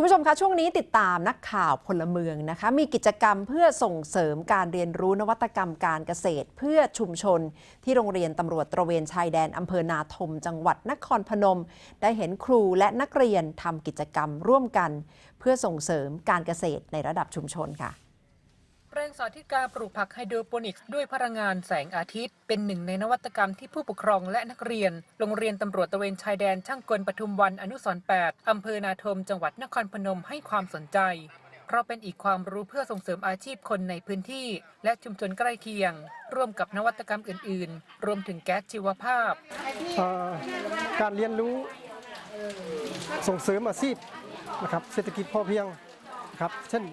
คุณผู้ชมคะช่วงนี้ติดตามนักข่าวพลเมืองนะคะ มีกิจกรรมเพื่อส่งเสริมการเรียนรู้นวัตกรรมการเกษตร เพื่อชุมชน ที่โรงเรียนตำรวจตระเวนชายแดนอำเภอนาทม จังหวัดนครพนม ได้เห็นครูและนักเรียนทำกิจกรรมร่วมกัน เพื่อส่งเสริมการเกษตรในระดับชุมชนค่ะ แปลงสาธิตการปลูกผักไฮโดรโปนิกส์ด้วยพลังงานแสงอาทิตย์ เป็นหนึ่งในนวัตกรรมที่ผู้ปกครองและนักเรียน โรงเรียนตำรวจตะเวนชายแดนช่างกลปทุมวันอนุสร8อำเภอนาทมจังหวัดนครพนมให้ความสนใจ เพราะเป็นอีกความรู้เพื่อส่งเสริมอาชีพคนในพื้นที่ และชุมชนใกล้เคียง ร่วมกับนวัตกรรมอื่น ๆ รวมถึงแก๊สชีวภาพ การเรียนรู้ส่งเสริมอาชีพนะครับเศรษฐกิจพอเพียงนะครับเช่น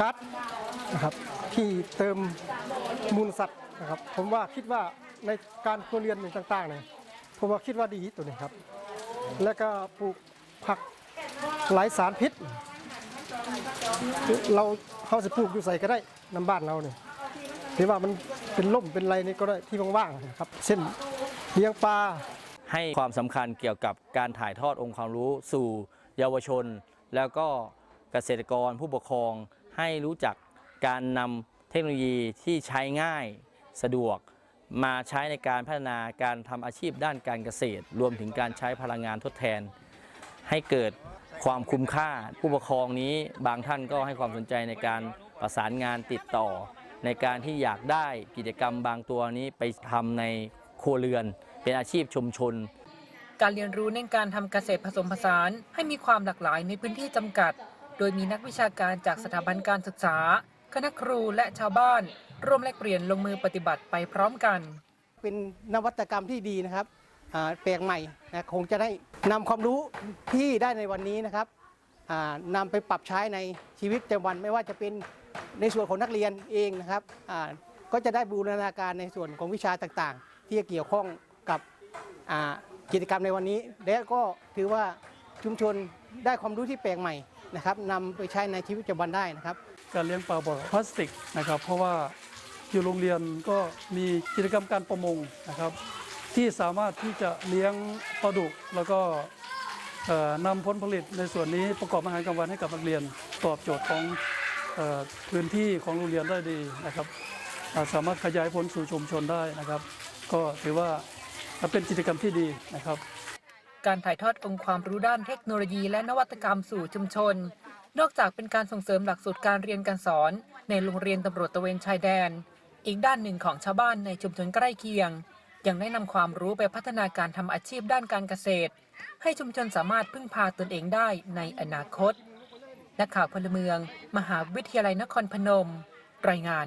ก๊าซนะครับที่เติมมูลสัตว์นะครับ ผมว่าคิดว่าในการครัวเรือนต่างๆเนี่ยผมว่าคิดว่าดีตัวนี้ครับ แล้วก็ปลูกผักหลายสารพิษ เราเขาจะปลูกอยู่ใส่ก็ได้น้ำบ้านเราเนี่ยที่ว่ามันเป็นล่มเป็นไรนี่ก็ได้ที่ว่างๆนะครับเช่นเลี้ยงปลาให้ความสำคัญเกี่ยวกับการถ่ายทอดองค์ความรู้สู่เยาวชน แล้วก็เกษตรกรผู้ปกครอง ให้รู้จักการนำเทคโนโลยีที่ใช้ง่ายสะดวก มาใช้ในการพัฒนาการทำอาชีพด้านการเกษตร รวมถึงการใช้พลังงานทดแทน ให้เกิดความคุ้มค่าผู้ปกครองนี้บางท่านก็ให้ความสนใจในการประสานงานติดต่อ ในการที่อยากได้กิจกรรมบางตัวนี้ไปทำในครัวเรือน เป็นอาชีพชุมชน การเรียนรู้เน้นการทำเกษตรผสมผสาน ให้มีความหลากหลายในพื้นที่จำกัด โดยมีนักวิชาการจากสถาบันการศึกษา คณะครูและชาวบ้าน ร่วมแลกเปลี่ยนลงมือปฏิบัติไปพร้อมกัน เป็นนวัตกรรมที่ดีนะครับแปลงใหม่นะคงจะได้นำความรู้ที่ได้ในวันนี้นะครับอ่านำไปปรับใช้ในชีวิตประจำวันไม่ว่าจะเป็นในส่วนของนักเรียนเองนะครับก็จะได้บูรณาการในส่วนของวิชาต่างๆ ที่เกี่ยวข้องกับกิจกรรมในวันนี้ และก็ถือว่าชุมชนได้ความรู้ที่แปลงใหม่ นะครับนำไปใช้ในชีวิตประจำวันได้นะครับ การเลี้ยงปลาบ่อพลาสติกนะครับ เพราะว่าอยู่โรงเรียนก็มีกิจกรรมการประมงนะครับ ที่สามารถที่จะเลี้ยงปลาดุก แล้วก็นำผลผลิตในส่วนนี้ประกอบอาหารกลางวันให้กับนักเรียนตอบโจทย์ของอพื้นที่ของโรงเรียนได้ดีนะครับาสามารถขยายผลสู่ชุมชนได้นะครับ ก็ถือว่าเป็นกิจกรรมที่ดีนะครับ การถ่ายทอดองค์ความรู้ด้านเทคโนโลยีและนวัตกรรมสู่ชุมชน นอกจากเป็นการส่งเสริมหลักสูตรการเรียนการสอน ในโรงเรียนตำรวจตะเวนชายแดน อีกด้านหนึ่งของชาวบ้านในชุมชนใกล้เคียง ยังได้นำความรู้ไปพัฒนาการทำอาชีพด้านการเกษตร ให้ชุมชนสามารถพึ่งพาตนเองได้ในอนาคตนักข่าวพลเมือง มหาวิทยาลัยนครพนม รายงาน